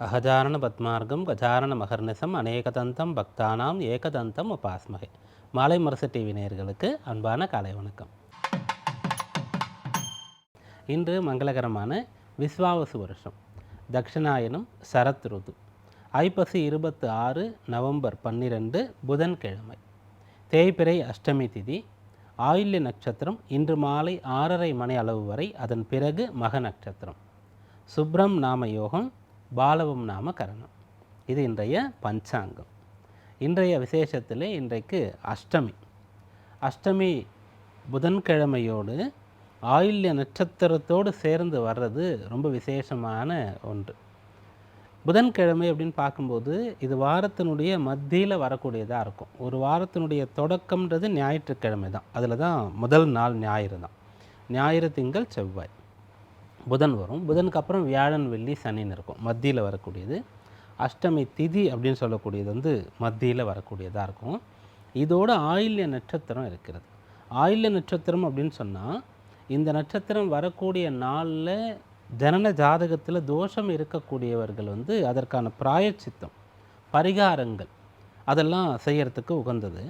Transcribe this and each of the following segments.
அகஜானன பத்மார்க்கம் கஜானன மகர்நிசம் அநேகதந்தம் பக்தானாம் ஏகதந்தம் உபாஸ்மகை. மாலை முரசு டிவி நேயர்களுக்கு அன்பான காலை வணக்கம். இன்று மங்களகரமான விஸ்வாவசு வருஷம். தக்ஷிணாயனம் சரத் ருது. ஐப்பசி இருபத்து ஆறு நவம்பர் பன்னிரெண்டு புதன்கிழமை. தேய்பிறை அஷ்டமி திதி ஆயுள்ய நட்சத்திரம் இன்று மாலை ஆறரை மணி அளவு வரை அதன் பிறகு மக நட்சத்திரம். சுப்ரம் நாம யோகம் பாலவம் நாம கரணம். இது இன்றைய பஞ்சாங்கம். இன்றைய விசேஷத்தில் இன்றைக்கு அஷ்டமி. அஷ்டமி புதன்கிழமையோடு ஆயுள்ய நட்சத்திரத்தோடு சேர்ந்து வர்றது ரொம்ப விசேஷமான ஒன்று. புதன்கிழமை அப்படின்னு பார்க்கும்போது இது வாரத்தினுடைய மத்தியில் வரக்கூடியதாக இருக்கும். ஒரு வாரத்தினுடைய தொடக்கம்ன்றது ஞாயிற்றுக்கிழமை தான். அதில் தான் முதல் நாள் ஞாயிறு தான். ஞாயிறு திங்கள் செவ்வாய். புதன் வரும். புதனுக்கு அப்புறம் வியாழன் வெள்ளி சனின்னு இருக்கும். மத்தியில் வரக்கூடியது. அஷ்டமி திதி அப்படின்னு சொல்லக்கூடியது வந்து மத்தியில் வரக்கூடியதாக இருக்கும். இதோட ஆயில்ய நட்சத்திரம் இருக்கிறது. ஆயில்ய நட்சத்திரம் அப்படின்னு சொன்னால் இந்த நட்சத்திரம் வரக்கூடிய நாளில் ஜனன ஜாதகத்தில் தோஷம் இருக்கக்கூடியவர்கள் வந்து அதற்கான பிராயச்சித்தம் பரிகாரங்கள் அதெல்லாம் செய்யறதுக்கு உகந்தது.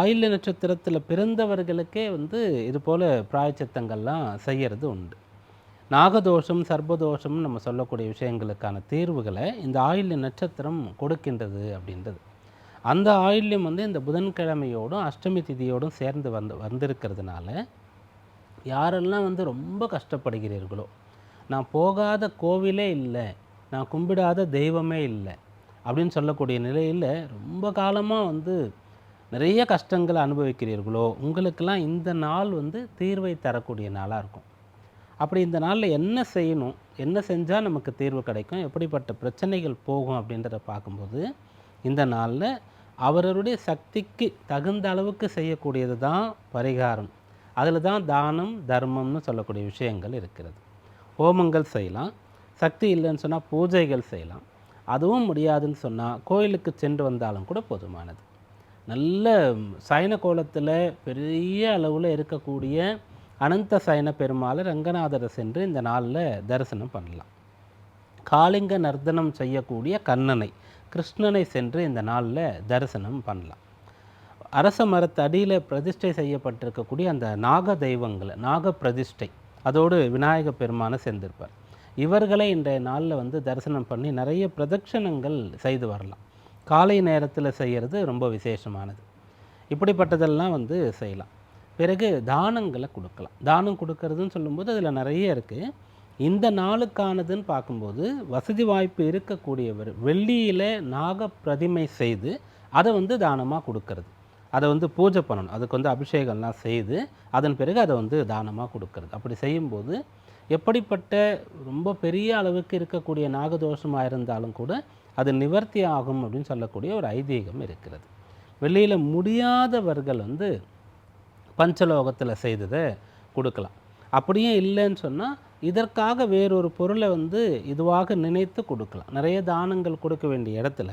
ஆயில்ய நட்சத்திரத்தில் பிறந்தவர்களுக்கே வந்து இது போல் பிராயச்சித்தங்கள்லாம் செய்கிறது உண்டு. நாகதோஷம் சர்ப்பதோஷம் நம்ம சொல்லக்கூடிய விஷயங்களுக்கான தீர்வுகளை இந்த ஆயுள்ய நட்சத்திரம் கொடுக்கின்றது அப்படின்றது. அந்த ஆயுள்யம் வந்து இந்த புதன்கிழமையோடும் அஷ்டமி திதியோடும் சேர்ந்து வந்து வந்திருக்கிறதுனால யாரெல்லாம் வந்து ரொம்ப கஷ்டப்படுகிறீர்களோ நான் போகாத கோவிலே இல்லை நான் கும்பிடாத தெய்வமே இல்லை அப்படின்னு சொல்லக்கூடிய நிலையில் ரொம்ப காலமாக வந்து நிறைய கஷ்டங்களை அனுபவிக்கிறீர்களோ உங்களுக்கெல்லாம் இந்த நாள் வந்து தீர்வை தரக்கூடிய நாளாக இருக்கும். அப்படி இந்த நாளில் என்ன செய்யணும்? என்ன செஞ்சால் நமக்கு தீர்வு கிடைக்கும்? எப்படிப்பட்ட பிரச்சனைகள் போகும் அப்படின்றத பார்க்கும்போது இந்த நாளில் அவரவருடைய சக்திக்கு தகுந்த அளவுக்கு செய்யக்கூடியது தான் பரிகாரம். அதில் தான் தானம் தர்மம்னு சொல்லக்கூடிய விஷயங்கள் இருக்கிறது. ஹோமங்கள் செய்யலாம். சக்தி இல்லைன்னு சொன்னால் பூஜைகள் செய்யலாம். அதுவும் முடியாதுன்னு சொன்னால் கோயிலுக்கு சென்று வந்தாலும் கூட போதுமானது. நல்ல சைன கோலத்தில் பெரிய அளவில் இருக்கக்கூடிய அனந்த சயன பெருமாளை ரங்கநாதரை சென்று இந்த நாளில் தரிசனம் பண்ணலாம். காளிங்க நர்த்தனம் செய்யக்கூடிய கண்ணனை கிருஷ்ணனை சென்று இந்த நாளில் தரிசனம் பண்ணலாம். அரச மரத்தடியில் பிரதிஷ்டை செய்யப்பட்டிருக்கக்கூடிய அந்த நாக தெய்வங்களை நாக பிரதிஷ்டை அதோடு விநாயக பெருமானை சேர்ந்திருப்பார். இவர்களை இன்றைய நாளில் வந்து தரிசனம் பண்ணி நிறைய பிரதட்சணங்கள் செய்து வரலாம். காலை நேரத்தில் செய்கிறது ரொம்ப விசேஷமானது. இப்படிப்பட்டதெல்லாம் வந்து செய்யலாம். பிறகு தானங்களை கொடுக்கலாம். தானம் கொடுக்கறதுன்னு சொல்லும்போது அதில் நிறைய இருக்குது இந்த நாளுக்கானதுன்னு பார்க்கும்போது வசதி வாய்ப்பு இருக்கக்கூடியவர் வெள்ளியில் நாக பிரதிமை செய்து அதை வந்து தானமாக கொடுக்கறது. அதை வந்து பூஜை பண்ணணும். அதுக்கு வந்து அபிஷேகம்லாம் செய்து அதன் பிறகு அதை வந்து தானமாக கொடுக்கறது. அப்படி செய்யும்போது எப்படிப்பட்ட ரொம்ப பெரிய அளவுக்கு இருக்கக்கூடிய நாகதோஷமாக இருந்தாலும் கூட அது நிவர்த்தி ஆகும் அப்படின்னு சொல்லக்கூடிய ஒரு ஐதீகம் இருக்கிறது. வெளியில் முடியாதவர்கள் வந்து பஞ்சலோகத்தில் செய்ததை கொடுக்கலாம். அப்படியே இல்லைன்னு சொன்னால் இதற்காக வேறொரு பொருளை வந்து இதுவாக நினைத்து கொடுக்கலாம். நிறைய தானங்கள் கொடுக்க வேண்டிய இடத்துல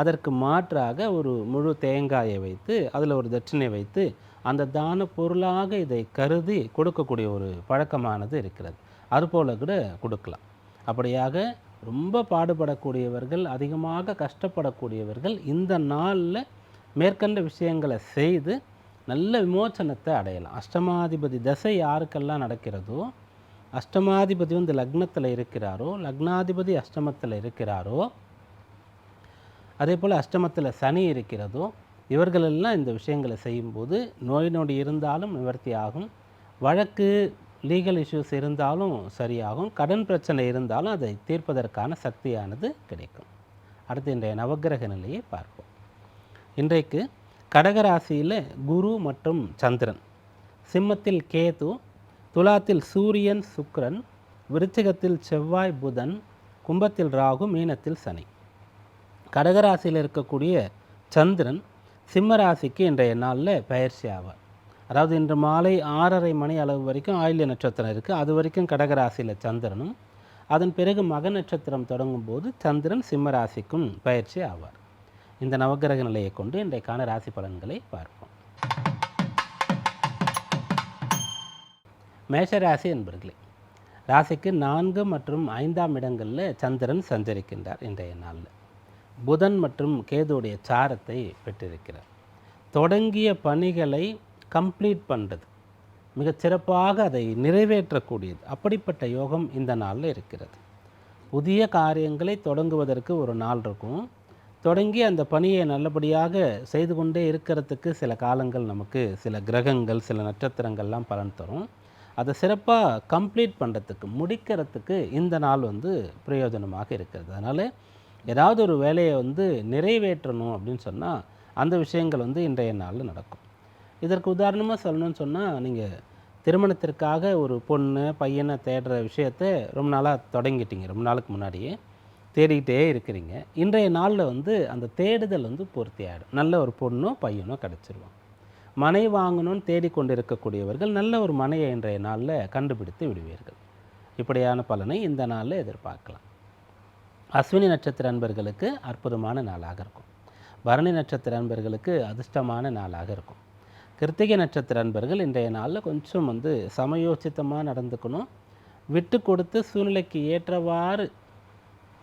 அதற்கு மாற்றாக ஒரு முழு தேங்காயை வைத்து அதில் ஒரு தட்சிணை வைத்து அந்த தான பொருளாக இதை கருதி கொடுக்கக்கூடிய ஒரு பழக்கமானது இருக்கிறது. அதுபோல் கூட கொடுக்கலாம். அப்படியாக ரொம்ப பாடுபடக்கூடியவர்கள் அதிகமாக கஷ்டப்படக்கூடியவர்கள் இந்த நாளில் மேற்கண்ட விஷயங்களை செய்து நல்ல விமோச்சனத்தை அடையலாம். அஷ்டமாதிபதி தசை யாருக்கெல்லாம் நடக்கிறதோ அஷ்டமாதிபதி வந்து லக்னத்தில் இருக்கிறாரோ லக்னாதிபதி அஷ்டமத்தில் இருக்கிறாரோ அதே போல் அஷ்டமத்தில் சனி இருக்கிறதோ இவர்களெல்லாம் இந்த விஷயங்களை செய்யும்போது நோய் நொடி இருந்தாலும் நிவர்த்தி ஆகும். வழக்கு லீகல் இஷ்யூஸ் இருந்தாலும் சரியாகும். கடன் பிரச்சனை இருந்தாலும் அதை தீர்ப்பதற்கான சக்தியானது கிடைக்கும். அடுத்து இன்றைய நவக்கிரக நிலையை பார்ப்போம். இன்றைக்கு கடகராசியில் குரு மற்றும் சந்திரன். சிம்மத்தில் கேது துலாத்தில் சூரியன் சுக்ரன் விருச்சிகத்தில் செவ்வாய் புதன் கும்பத்தில் ராகு மீனத்தில் சனி. கடகராசியில் இருக்கக்கூடிய சந்திரன் சிம்ம ராசிக்கு இன்றைய நாளில் பயிற்சி ஆவார். அதாவது இன்று மாலை ஆறரை மணி அளவு வரைக்கும் ஆயில்ய நட்சத்திரம் இருக்குது அது வரைக்கும் கடகராசியில் சந்திரனும் அதன் பிறகு மக நட்சத்திரம் தொடங்கும் போது சந்திரன் சிம்ம ராசிக்கும் பயிற்சி ஆவார். இந்த நவக்கிரக நிலையை கொண்டு இன்றைக்கான ராசி பலன்களை பார்ப்போம். மேஷராசி என்பர்களே ராசிக்கு நான்கு மற்றும் ஐந்தாம் இடங்களில் சந்திரன் சஞ்சரிக்கின்றார் இன்றைய நாளில். புதன் மற்றும் கேதுடைய சாரத்தை பெற்றிருக்கிறார். தொடங்கிய பணிகளை கம்ப்ளீட் பண்ணுறது மிகச் சிறப்பாக அதை நிறைவேற்றக்கூடியது. அப்படிப்பட்ட யோகம் இந்த நாளில் இருக்கிறது. புதிய காரியங்களை தொடங்குவதற்கு ஒரு நாள் இருக்கும். தொடங்கி அந்த பணியை நல்லபடியாக செய்து கொண்டே இருக்கிறதுக்கு சில காலங்கள் நமக்கு சில கிரகங்கள் சில நட்சத்திரங்கள்லாம் பலன் தரும். அதை சிறப்பாக கம்ப்ளீட் பண்ணுறதுக்கு முடிக்கிறதுக்கு இந்த நாள் வந்து பிரயோஜனமாக இருக்கிறது. அதனால் ஏதாவது ஒரு வேலையை வந்து நிறைவேற்றணும் அப்படின்னு சொன்னால் அந்த விஷயங்கள் வந்து இன்றைய நாளில் நடக்கும். இதற்கு உதாரணமாக சொல்லணும்னு சொன்னால் நீங்கள் திருமணத்திற்காக ஒரு பொண்ணு பையனை தேடுற விஷயத்த ரொம்ப நாளாக தொடங்கிட்டீங்க ரொம்ப நாளுக்கு முன்னாடியே. தேடிக்கிட்டே இருக்கிறீங்க. இன்றைய நாளில் வந்து அந்த தேடுதல் வந்து பூர்த்தி ஆகிடும் நல்ல ஒரு பொண்ணோ பையனோ கிடச்சிருவான் மனை வாங்கணும்னு தேடிக்கொண்டு இருக்கக்கூடியவர்கள் நல்ல ஒரு மனையை இன்றைய நாளில் கண்டுபிடித்து விடுவீர்கள். இப்படியான பலனை இந்த நாளில் எதிர்பார்க்கலாம். அஸ்வினி நட்சத்திர அன்பர்களுக்கு அற்புதமான நாளாக இருக்கும். பரணி நட்சத்திர அன்பர்களுக்கு அதிர்ஷ்டமான நாளாக இருக்கும். கிருத்திகை நட்சத்திர அன்பர்கள் இன்றைய நாளில் கொஞ்சம் வந்து சமயோசித்தமாக நடந்துக்கணும். விட்டு கொடுத்து சூழ்நிலைக்கு ஏற்றவாறு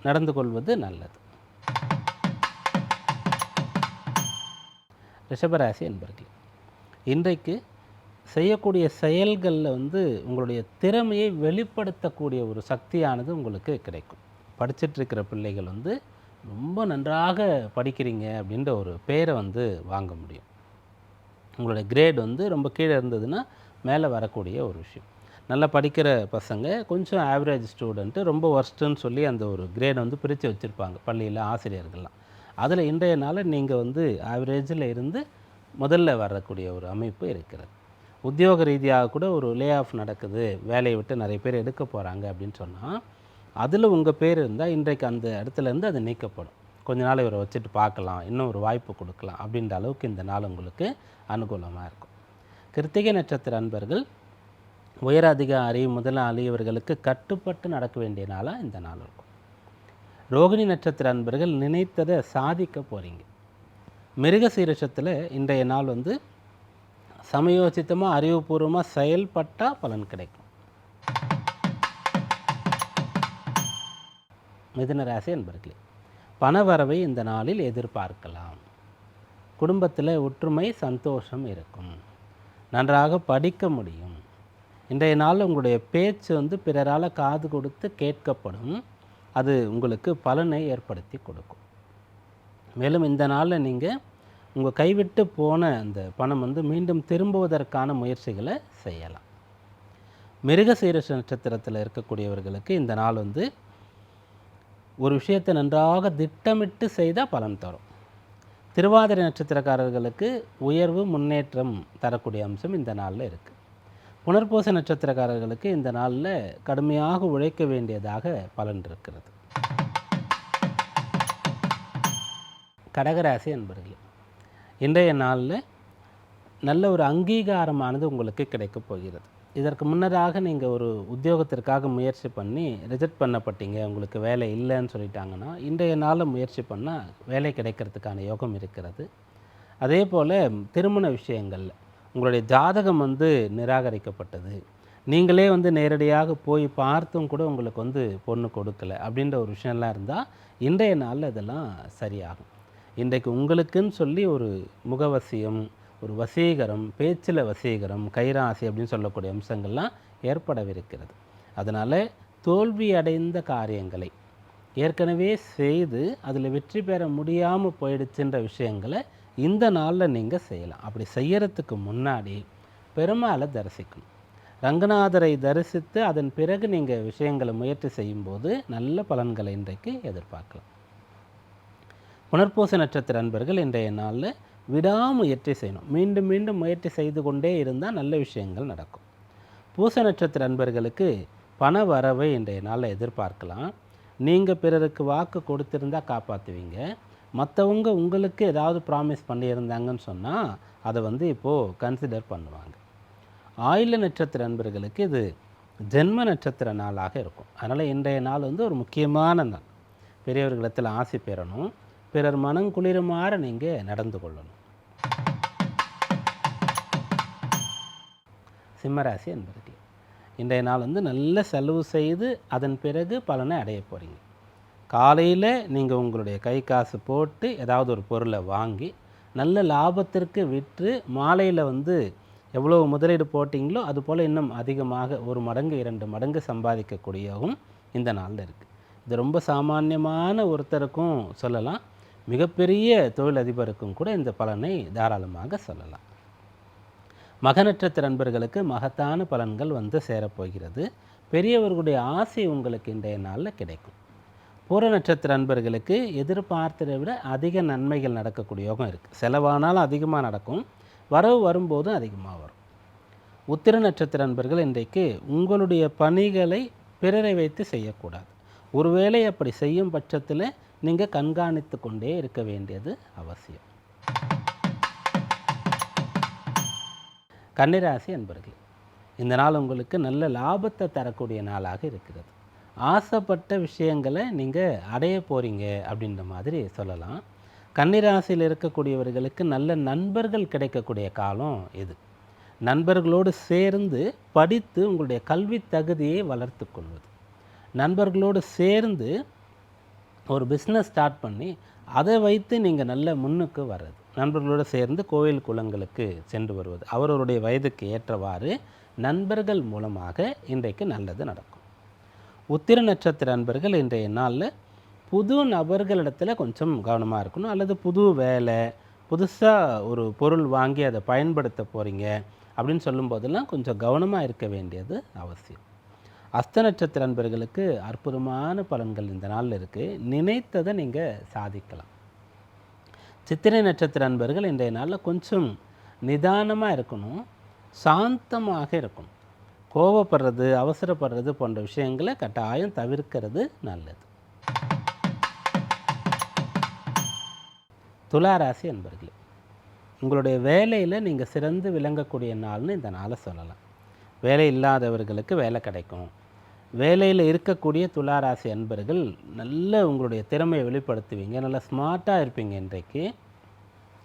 நடந்து கொள்வது நல்லது. ரிஷபராசி என்பர்கள் இன்றைக்கு செய்யக்கூடிய செயல்களில் வந்து உங்களுடைய திறமையை வெளிப்படுத்தக்கூடிய ஒரு சக்தியானது உங்களுக்கு கிடைக்கும். படிச்சிட்ருக்கிற இருக்கிற பிள்ளைகள் வந்து ரொம்ப நன்றாக படிக்கிறீங்க அப்படின்ற ஒரு பேரை வந்து வாங்க முடியும். உங்களுடைய கிரேட் வந்து ரொம்ப கீழே இருந்ததுன்னா மேலே வரக்கூடிய ஒரு விஷயம். நல்லா படிக்கிற பசங்க கொஞ்சம் ஆவரேஜ் ஸ்டூடெண்ட்டு ரொம்ப ஒர்ஸ்ட்டுன்னு சொல்லி அந்த ஒரு கிரேடை வந்து பிரித்து வச்சுருப்பாங்க பள்ளியில் ஆசிரியர்கள்லாம். அதில் இன்றைய நாளில் நீங்கள் வந்து ஆவரேஜில் இருந்து முதல்ல வரக்கூடிய ஒரு அமைப்பு இருக்கிறது. உத்தியோக ரீதியாக கூட ஒரு லே ஆஃப் நடக்குது வேலையை விட்டு நிறைய பேர் எடுக்க போகிறாங்க அப்படின்னு சொன்னால் அதில் உங்கள் பேர் இருந்தால் இன்றைக்கு அந்த இடத்துலேருந்து அது நீக்கப்படும். கொஞ்ச நாள் இவரை வச்சுட்டு பார்க்கலாம் இன்னும் ஒரு வாய்ப்பு கொடுக்கலாம் அப்படின்ற அளவுக்கு இந்த நாள் உங்களுக்கு அனுகூலமாக இருக்கும். கிருத்திகை நட்சத்திர அன்பர்கள் உயர் அதிகாரி முதலாளி இவர்களுக்கு கட்டுப்பட்டு நடக்க வேண்டிய நாளாக இந்த நாள் இருக்கும். ரோகிணி நட்சத்திர அன்பர்கள் நினைத்ததை சாதிக்க போகிறீங்க மிருக சீரஷத்தில் இன்றைய நாள் வந்து சமயோசித்தமாக அறிவுபூர்வமாக செயல்பட்டால் பலன் கிடைக்கும். மிதுனராசி என்பர்களே பணவரவை இந்த நாளில் எதிர்பார்க்கலாம். குடும்பத்தில் ஒற்றுமை சந்தோஷம் இருக்கும். நன்றாக படிக்க முடியும். இன்றைய நாளில் உங்களுடைய பேச்சு வந்து பிறரால் காது கொடுத்து கேட்கப்படும். அது உங்களுக்கு பலனை ஏற்படுத்தி கொடுக்கும். மேலும் இந்த நாளில் நீங்கள் உங்கள் கைவிட்டு போன அந்த பணம் வந்து மீண்டும் திரும்புவதற்கான முயற்சிகளை செய்யலாம். மிருகசீரஷ நட்சத்திரத்தில் இருக்கக்கூடியவர்களுக்கு இந்த நாள் வந்து ஒரு விஷயத்தை நன்றாக திட்டமிட்டு செய்தால் பலன் தரும். திருவாதிரை நட்சத்திரக்காரர்களுக்கு உயர்வு முன்னேற்றம் தரக்கூடிய அம்சம் இந்த நாளில் இருக்குது புனர்பூச நட்சத்திரக்காரர்களுக்கு இந்த நாளில் கடுமையாக உழைக்க வேண்டியதாக பலன் இருக்கிறது கடகராசி அன்பர்களே இன்றைய நாளில் நல்ல ஒரு அங்கீகாரமானது உங்களுக்கு கிடைக்கப் போகிறது. இதற்கு முன்னதாக நீங்கள் ஒரு உத்தியோகத்திற்காக முயற்சி பண்ணி ரிஜெக்ட் பண்ணப்பட்டீங்க உங்களுக்கு வேலை இல்லைன்னு சொல்லிட்டாங்கன்னா இன்றைய நாளில் முயற்சி பண்ணால் வேலை கிடைக்கிறதுக்கான யோகம் இருக்கிறது. அதே போல் திருமண விஷயங்களில் உங்களுடைய ஜாதகம் வந்து நிராகரிக்கப்பட்டது. நீங்களே வந்து நேரடியாக போய் பார்த்தும் கூட உங்களுக்கு வந்து பொண்ணு கொடுக்கல அப்படின்ற ஒரு விஷயம்லாம் இருந்தால் இன்றைய நாளில் இதெல்லாம் சரியாகும். இன்றைக்கு உங்களுக்குன்னு சொல்லி ஒரு முகவசியம் ஒரு வசீகரம் பேச்சில் வசீகரம் கைராசி அப்படின்னு சொல்லக்கூடிய அம்சங்கள்லாம் ஏற்படவிருக்கிறது. அதனால் தோல்வி அடைந்த காரியங்களை ஏற்கனவே செய்து அதில் வெற்றி பெற முடியாமல் போயிடுச்சுன்ற விஷயங்களை இந்த நாளில் நீங்கள் செய்யலாம். அப்படி செய்யறதுக்கு முன்னாடி பெருமாளை தரிசிக்கணும். ரங்கநாதரை தரிசித்து அதன் பிறகு நீங்கள் விஷயங்களை முயற்சி செய்யும்போது நல்ல பலன்களை இன்றைக்கு எதிர்பார்க்கலாம். புனர்பூச நட்சத்திர அன்பர்கள் இன்றைய நாளில் விடாமுயற்சி செய்யணும். மீண்டும் மீண்டும் முயற்சி செய்து கொண்டே இருந்தால் நல்ல விஷயங்கள் நடக்கும். பூச நட்சத்திர அன்பர்களுக்கு பண வரவை இன்றைய நாளில் எதிர்பார்க்கலாம். நீங்கள் பிறருக்கு வாக்கு கொடுத்திருந்தா காப்பாற்றுவீங்க மற்றவங்க உங்களுக்கு ஏதாவது ப்ராமிஸ் பண்ணியிருந்தாங்கன்னு சொன்னால் அதை வந்து இப்போது கன்சிடர் பண்ணுவாங்க. ஆயுள நட்சத்திர அன்பர்களுக்கு இது ஜென்ம நட்சத்திர நாளாக இருக்கும். அதனால் இன்றைய நாள் வந்து ஒரு முக்கியமான நாள். பெரியவர்களிடத்தில் ஆசை பெறணும். பிறர் மனம் குளிருமாற நீங்கள் நடந்து கொள்ளணும். சிம்மராசி என்பதுக்கு இன்றைய நாள் வந்து நல்ல செலவு செய்து அதன் பிறகு பலனை அடைய போகிறீங்க காலையில் நீங்கள் உங்களுடைய கை காசு போட்டு ஏதாவது ஒரு பொருளை வாங்கி நல்ல லாபத்திற்கு விற்று மாலையில் வந்து எவ்வளோ முதலீடு போட்டிங்களோ அது போல் இன்னும் அதிகமாக ஒரு மடங்கு இரண்டு மடங்கு சம்பாதிக்கக்கூடியவும் இந்த நாளில் இருக்குது இது ரொம்ப சாமானியமான ஒருத்தருக்கும் சொல்லலாம். மிகப்பெரிய தொழிலதிபருக்கும் கூட இந்த பலனை தாராளமாக சொல்லலாம். மக நண்பர்களுக்கு மகத்தான பலன்கள் வந்து சேரப்போகிறது. பெரியவர்களுடைய ஆசை உங்களுக்கு இன்றைய நாளில் கிடைக்கும். பூர நட்சத்திர அன்பர்களுக்கு எதிர்பார்த்ததை விட அதிக நன்மைகள் நடக்கக்கூடிய யோகம் இருக்குது செலவானாலும் அதிகமாக நடக்கும். வரவு வரும்போதும் அதிகமாக வரும். உத்திர நட்சத்திர அன்பர்கள் இன்றைக்கு உங்களுடைய பணிகளை பிறரை வைத்து செய்யக்கூடாது. ஒருவேளை அப்படி செய்யும் பட்சத்தில் நீங்கள் கண்காணித்து கொண்டே இருக்க வேண்டியது அவசியம். கன்னிராசி அன்பர்கள் இந்த நாள் உங்களுக்கு நல்ல லாபத்தை தரக்கூடிய நாளாக இருக்கிறது. ஆசைப்பட்ட விஷயங்களை நீங்கள் அடைய போகிறீங்க அப்படின்ற மாதிரி சொல்லலாம். கன்னிராசியில் இருக்கக்கூடியவர்களுக்கு நல்ல நண்பர்கள் கிடைக்கக்கூடிய காலம் இது. நண்பர்களோடு சேர்ந்து படித்து உங்களுடைய கல்வி தகுதியை வளர்த்து கொள்வது. நண்பர்களோடு சேர்ந்து ஒரு பிஸ்னஸ் ஸ்டார்ட் பண்ணி அதை வைத்து நீங்கள் நல்ல முன்னுக்கு வர்றது. நண்பர்களோடு சேர்ந்து கோயில் குளங்களுக்கு சென்று வருவது. அவரவருடைய வயதுக்கு ஏற்றவாறு நண்பர்கள் மூலமாக இன்றைக்கு நல்லது நடக்கும். உத்திர நட்சத்திர நண்பர்கள் இன்றைய நாளில் புது நபர்களிடத்தில் கொஞ்சம் கவனமாக இருக்கணும். அல்லது புது வேலை புதுசாக ஒரு பொருள் வாங்கி அதை பயன்படுத்த போகிறீங்க அப்படின்னு சொல்லும்போதெல்லாம் கொஞ்சம் கவனமாக இருக்க வேண்டியது அவசியம். அஸ்த நட்சத்திர நண்பர்களுக்கு அற்புதமான பலன்கள் இந்த நாளில் இருக்குது நினைத்ததை நீங்கள் சாதிக்கலாம். சித்திரை நட்சத்திர நண்பர்கள் இன்றைய நாளில் கொஞ்சம் நிதானமாக இருக்கணும். சாந்தமாக இருக்கணும். கோவப்படுறது அவசரப்படுறது போன்ற விஷயங்களை கட்டாயம் தவிர்க்கிறது நல்லது. துளாராசி அன்பர்களே உங்களுடைய வேலையில் நீங்கள் சிறந்து விளங்கக்கூடிய நாள்னு இந்த நாளை சொல்லலாம். வேலை இல்லாதவர்களுக்கு வேலை கிடைக்கும். வேலையில் இருக்கக்கூடிய துளாராசி அன்பர்கள் நல்ல உங்களுடைய திறமையை வெளிப்படுத்துவீங்க. நல்லா ஸ்மார்ட்டாக இருப்பீங்க இன்றைக்கு.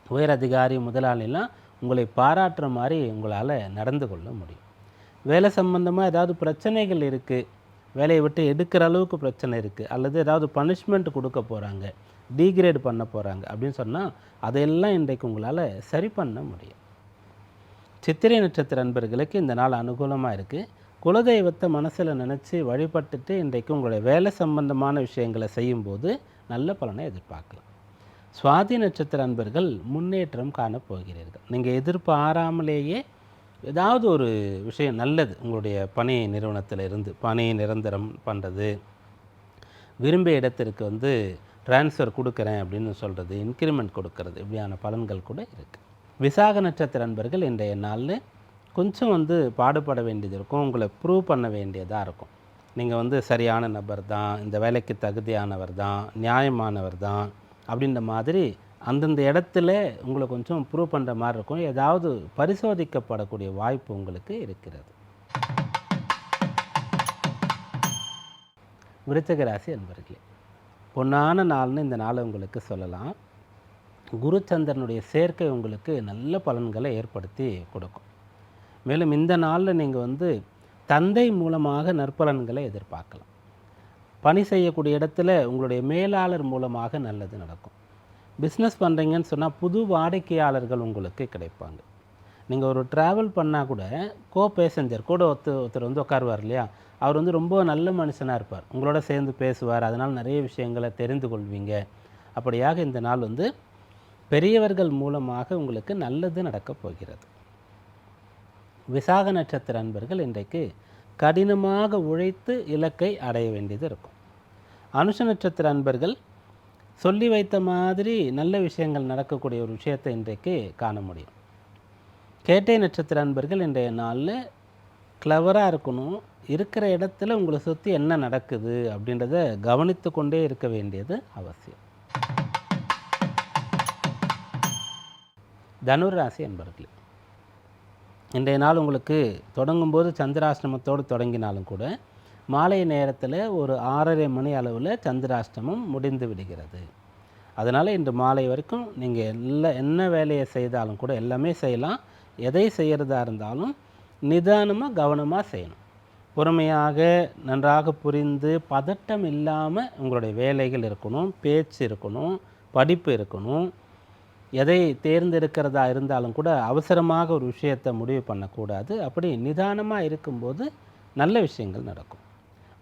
உயர் அதிகாரி முதலாளிலாம் உங்களை பாராட்டுற மாதிரி உங்களால் நடந்து கொள்ள முடியும். வேலை சம்மந்தமாக ஏதாவது பிரச்சனைகள் இருக்குது வேலையை விட்டு எடுக்கிற அளவுக்கு பிரச்சனை இருக்குது அல்லது ஏதாவது பனிஷ்மெண்ட் கொடுக்க போகிறாங்க டீக்ரேட் பண்ண போகிறாங்க அப்படின்னு சொன்னால் அதையெல்லாம் இன்றைக்கு உங்களால் சரி பண்ண முடியும். சித்திரை நட்சத்திர நண்பர்களுக்கு இந்த நாள் அனுகூலமாக இருக்குது குலதெய்வத்தை மனசில் நினச்சி வழிபட்டுட்டு இன்றைக்கு உங்களுடைய வேலை சம்பந்தமான விஷயங்களை செய்யும்போது நல்ல பலனை எதிர்பார்க்கலாம். சுவாதி நட்சத்திர அன்பர்கள் முன்னேற்றம் காணப் போகிறீர்கள் நீங்கள் எதிர்பாராமலேயே ஏதாவது ஒரு விஷயம் நல்லது உங்களுடைய பணி நிறுவனத்தில் இருந்து பணி நிரந்தரம் பண்ணுறது விரும்பிய இடத்திற்கு வந்து ட்ரான்ஸ்ஃபர் கொடுக்குறேன் அப்படின்னு சொல்கிறது இன்க்ரிமெண்ட் கொடுக்கறது இப்படியான பலன்கள் கூட இருக்குது விசாக நட்சத்திர நண்பர்கள் இன்றைய நாளில் கொஞ்சம் வந்து பாடுபட வேண்டியது இருக்கும் உங்களை ப்ரூவ் பண்ண வேண்டியதாக இருக்கும். நீங்கள் வந்து சரியான நபர் தான் இந்த வேலைக்கு தகுதியானவர் தான் நியாயமானவர் தான் அப்படின்ற மாதிரி அந்தந்த இடத்துல உங்களை கொஞ்சம் ப்ரூவ் பண்ணுற மாதிரி இருக்கும். ஏதாவது பரிசோதிக்கப்படக்கூடிய வாய்ப்பு உங்களுக்கு இருக்கிறது. விருச்சகராசி அன்பர்களே பொன்னான நாள்னு இந்த நாளை உங்களுக்கு சொல்லலாம். குரு சந்திரனுடைய சேர்க்கை உங்களுக்கு நல்ல பலன்களை ஏற்படுத்தி கொடுக்கும். மேலும் இந்த நாளில் நீங்கள் வந்து தந்தை மூலமாக நற்பலன்களை எதிர்பார்க்கலாம். பணி செய்யக்கூடிய இடத்துல உங்களுடைய மேலாளர் மூலமாக நல்லது நடக்கும். பிஸ்னஸ் பண்ணுறீங்கன்னு சொன்னால் புது வாடிக்கையாளர்கள் உங்களுக்கு கிடைப்பாங்க. நீங்கள் ஒரு ட்ராவல் பண்ணால் கூட கோ பேசஞ்சர் கூட ஒருத்தர் ஒருத்தர் வந்து உட்காருவார் இல்லையா? அவர் வந்து ரொம்ப நல்ல மனுஷனாக இருப்பார். உங்களோட சேர்ந்து பேசுவார். அதனால் நிறைய விஷயங்களை தெரிந்து கொள்வீங்க. அப்படியாக இந்த நாள் வந்து பெரியவர்கள் மூலமாக உங்களுக்கு நல்லது நடக்கப் போகிறது. விசாக நட்சத்திர அன்பர்கள் இன்றைக்கு கடினமாக உழைத்து இலக்கை அடைய வேண்டியது இருக்கும். அனுஷ நட்சத்திர அன்பர்கள் சொல்லி வைத்த மாதிரி நல்ல விஷயங்கள் நடக்கக்கூடிய ஒரு விஷயத்தை இன்றைக்கு காண முடியும். கேட்டை நட்சத்திர அன்பர்கள் இன்றைய நாளில் கிளவராக இருக்கணும். இருக்கிற இடத்துல உங்களை சுற்றி என்ன நடக்குது அப்படின்றத கவனித்து கொண்டே இருக்க வேண்டியது அவசியம். தனுராசி ராசி அன்பர்களே இன்றைய நாள் உங்களுக்கு தொடங்கும்போது சந்திராசிரமத்தோடு தொடங்கினாலும் கூட மாலை நேரத்தில் ஒரு ஆறரை மணி அளவில் சந்திராஷ்டமம் முடிந்து விடுகிறது. அதனால் இன்று மாலை வரைக்கும் நீங்கள் எல்லா என்ன வேலையை செய்தாலும் கூட எல்லாமே செய்யலாம். எதை செய்கிறதா இருந்தாலும் நிதானமாக கவனமாக செய்யணும். பொறுமையாக நன்றாக புரிந்து பதட்டம் இல்லாமல் உங்களுடைய வேலைகள் இருக்கணும் பேச்சு இருக்கணும் படிப்பு இருக்கணும். எதை தேர்ந்தெடுக்கிறதா இருந்தாலும் கூட அவசரமாக ஒரு விஷயத்தை முடிவு பண்ணக்கூடாது. அப்படி நிதானமாக இருக்கும்போது நல்ல விஷயங்கள் நடக்கும்.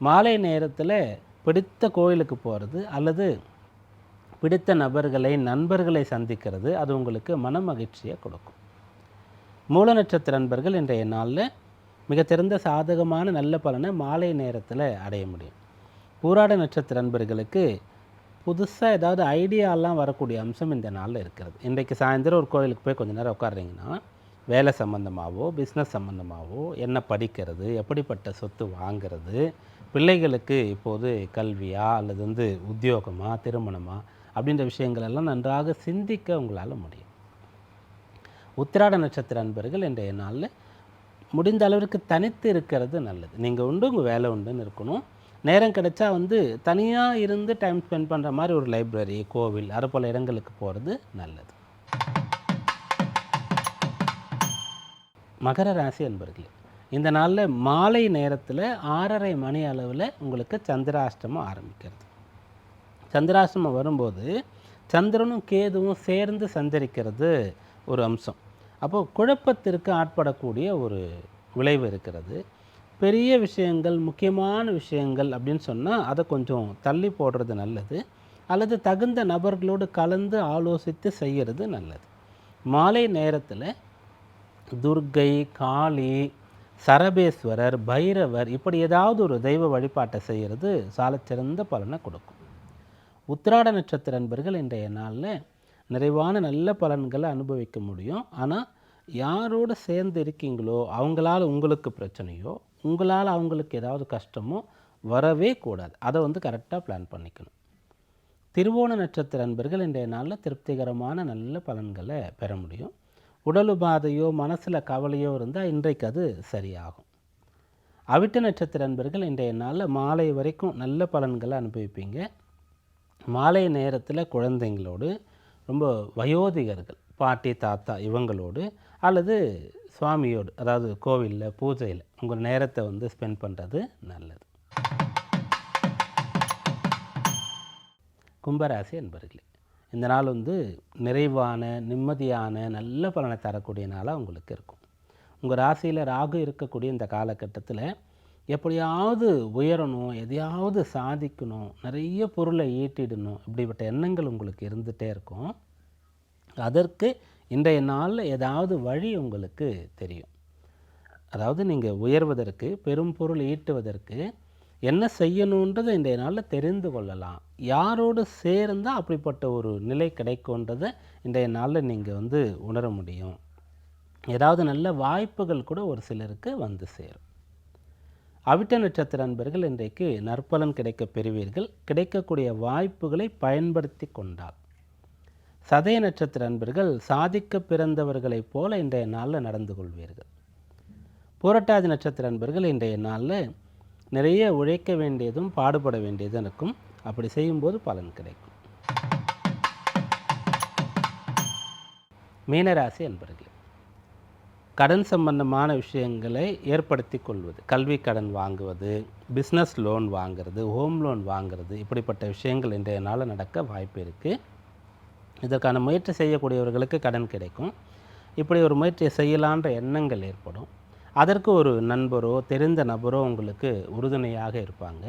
மாலை நேரத்தில் பிடித்த கோயிலுக்கு போகிறது அல்லது பிடித்த நபர்களை நண்பர்களை சந்திக்கிறது அது உங்களுக்கு மன மகிழ்ச்சியை கொடுக்கும். மூல நட்சத்திர நண்பர்கள் இன்றைய நாளில் மிக சாதகமான நல்ல பலனை மாலை நேரத்தில் அடைய முடியும். பூராட நட்சத்திர நண்பர்களுக்கு புதுசாக ஏதாவது ஐடியாலாம் வரக்கூடிய அம்சம் இந்த நாளில் இருக்கிறது. இன்றைக்கு சாயந்தரம் ஒரு கோயிலுக்கு போய் கொஞ்சம் நேரம் உட்காடுறீங்கன்னா வேலை சம்மந்தமாகவோ பிஸ்னஸ் சம்மந்தமாகவோ என்ன படிக்கிறது எப்படிப்பட்ட சொத்து வாங்கிறது பிள்ளைகளுக்கு இப்போது கல்வியா அல்லது வந்து உத்தியோகமா திருமணமா அப்படின்ற விஷயங்கள் எல்லாம் நன்றாக சிந்திக்க உங்களால் முடியும். உத்திராட நட்சத்திர அன்பர்கள் இன்றைய நாளில் முடிந்த அளவிற்கு தனித்து இருக்கிறது நல்லது. நீங்கள் உண்டு உங்கள் வேலை உண்டுன்னு இருக்கணும். நேரம் கிடைச்சா வந்து தனியாக இருந்து டைம் ஸ்பெண்ட் பண்ணுற மாதிரி ஒரு லைப்ரரி கோவில் அது போல் இடங்களுக்கு போகிறது நல்லது. மகர ராசி அன்பர்களே இந்த நாளில் மாலை நேரத்தில் ஆறரை மணி அளவில் உங்களுக்கு சந்திராஷ்டமம் ஆரம்பிக்கிறது. சந்திராஷ்டமம் வரும்போது சந்திரனும் கேதுவும் சேர்ந்து சஞ்சரிக்கிறது ஒரு அம்சம். அப்போது குழப்பத்திற்கு ஆட்படக்கூடிய ஒரு விளைவு இருக்கிறது. பெரிய விஷயங்கள் முக்கியமான விஷயங்கள் அப்படின்னு சொன்னால் அதை கொஞ்சம் தள்ளி போடுறது நல்லது. அல்லது தகுந்த நபர்களோடு கலந்து ஆலோசித்து செய்கிறது நல்லது. மாலை நேரத்தில் துர்க்கை காளி சரபேஸ்வரர் பைரவர் இப்படி ஏதாவது ஒரு தெய்வ வழிபாட்டை செய்கிறது சாலச்சிறந்த பலனை கொடுக்கும். உத்திராட நட்சத்திர நண்பர்கள் இன்றைய நாளில் நிறைவான நல்ல பலன்களை அனுபவிக்க முடியும். ஆனால் யாரோடு சேர்ந்து இருக்கீங்களோ அவங்களால உங்களுக்கு பிரச்சனையோ உங்களால் அவங்களுக்கு ஏதாவது கஷ்டமோ வரவே கூடாது. அதை வந்து கரெக்டாக பிளான் பண்ணிக்கணும். திருவோண நட்சத்திர நண்பர்கள் இன்றைய நாளில் திருப்திகரமான நல்ல பலன்களை பெற முடியும். உடலுபாதையோ மனசில் கவலையோ இருந்தால் இன்றைக்கு அது சரியாகும். அவிட்ட நட்சத்திர அன்பர்கள் இன்றைய நாளில் மாலை வரைக்கும் நல்ல பலன்களை அனுபவிப்பீங்க. மாலை நேரத்தில் குழந்தைங்களோடு ரொம்ப வயோதிகர்கள் பாட்டி தாத்தா இவங்களோடு அல்லது சுவாமியோடு அதாவது கோவிலில் பூஜையில் உங்கள் நேரத்தை வந்து ஸ்பெண்ட் பண்ணுறது நல்லது. கும்பராசி அன்பர்களே இந்த நாள் வந்து நிறைவான நிம்மதியான நல்ல பலனை தரக்கூடிய நாளாக உங்களுக்கு இருக்கும். உங்கள் ராசியில் ராகு இருக்கக்கூடிய இந்த காலகட்டத்தில் எப்படியாவது உயரணும் எதையாவது சாதிக்கணும் நிறைய பொருளை ஈட்டிடணும் இப்படிப்பட்ட எண்ணங்கள் உங்களுக்கு இருந்துகிட்டே இருக்கும். அதற்கு இன்றைய நாளில் ஏதாவது வழி உங்களுக்கு தெரியும். அதாவது நீங்கள் உயர்வதற்கு பெரும் பொருள் ஈட்டுவதற்கு என்ன செய்யணுன்றதை இன்றைய நாளில் தெரிந்து கொள்ளலாம். யாரோடு சேர்ந்தால் அப்படிப்பட்ட ஒரு நிலை கிடைக்கும்ன்றதை இன்றைய நாளில் நீங்கள் வந்து உணர முடியும். ஏதாவது நல்ல வாய்ப்புகள் கூட ஒரு சிலருக்கு வந்து சேரும். அவிட்ட நட்சத்திர அன்பர்கள் இன்றைக்கு நற்பலன் கிடைக்கப் பெறுவீர்கள். கிடைக்கக்கூடிய வாய்ப்புகளை பயன்படுத்தி கொண்டால். சதய நட்சத்திர அன்பர்கள் சாதிக்க பிறந்தவர்களைப் போல இன்றைய நாளில் நடந்து கொள்வீர்கள். பூரட்டாதி நட்சத்திர அன்பர்கள் இன்றைய நாளில் நிறைய உழைக்க வேண்டியதும் பாடுபட வேண்டியதும் இருக்கும். அப்படி செய்யும்போது பலன் கிடைக்கும். மீனராசி அன்பர்களே கடன் சம்பந்தமான விஷயங்களை ஏற்படுத்தி கொள்வது கல்வி கடன் வாங்குவது பிஸ்னஸ் லோன் வாங்குறது ஹோம் லோன் வாங்குறது இப்படிப்பட்ட விஷயங்கள் இன்றைய நாளில் நடக்க வாய்ப்பு இருக்குது இதற்கான முயற்சி செய்யக்கூடியவர்களுக்கு கடன் கிடைக்கும். இப்படி ஒரு முயற்சியை செய்யலான்ற எண்ணங்கள் ஏற்படும். அதற்கு ஒரு நண்பரோ தெரிந்த நபரோ உங்களுக்கு உறுதுணையாக இருப்பாங்க.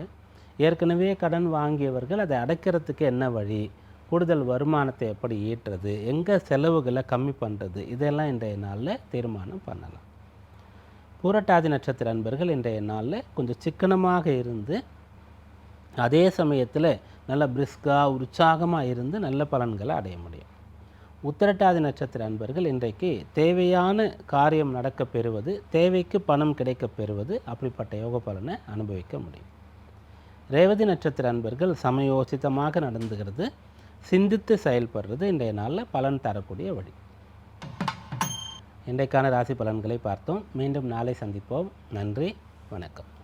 ஏற்கனவே கடன் வாங்கியவர்கள் அதை அடைக்கிறதுக்கு என்ன வழி? கூடுதல் வருமானத்தை எப்படி ஈட்டுறது? எங்கே செலவுகளை கம்மி பண்ணுறது இதெல்லாம் இன்றைய நாளில் தீர்மானம் பண்ணலாம். பூரட்டாதி நட்சத்திர அன்பர்கள் இன்றைய நாளில் கொஞ்சம் சிக்கனமாக இருந்து அதே சமயத்தில் நல்ல பிரிஸ்காக உற்சாகமாக இருந்து நல்ல பலன்களை அடைய முடியும். உத்திரட்டாதி நட்சத்திர அன்பர்கள் இன்றைக்கு தேவையான காரியம் நடக்க பெறுவது தேவைக்கு பணம் கிடைக்க பெறுவது அப்படிப்பட்ட யோக பலனை அனுபவிக்க முடியும். ரேவதி நட்சத்திர அன்பர்கள் சமயோசிதமாக நடந்துகிறது சிந்தித்து செயல்படுறது இன்றைய நாளில் பலன் தரக்கூடிய வழி. இன்றைக்கான ராசி பலன்களை பார்த்தோம். மீண்டும் நாளை சந்திப்போம். நன்றி வணக்கம்.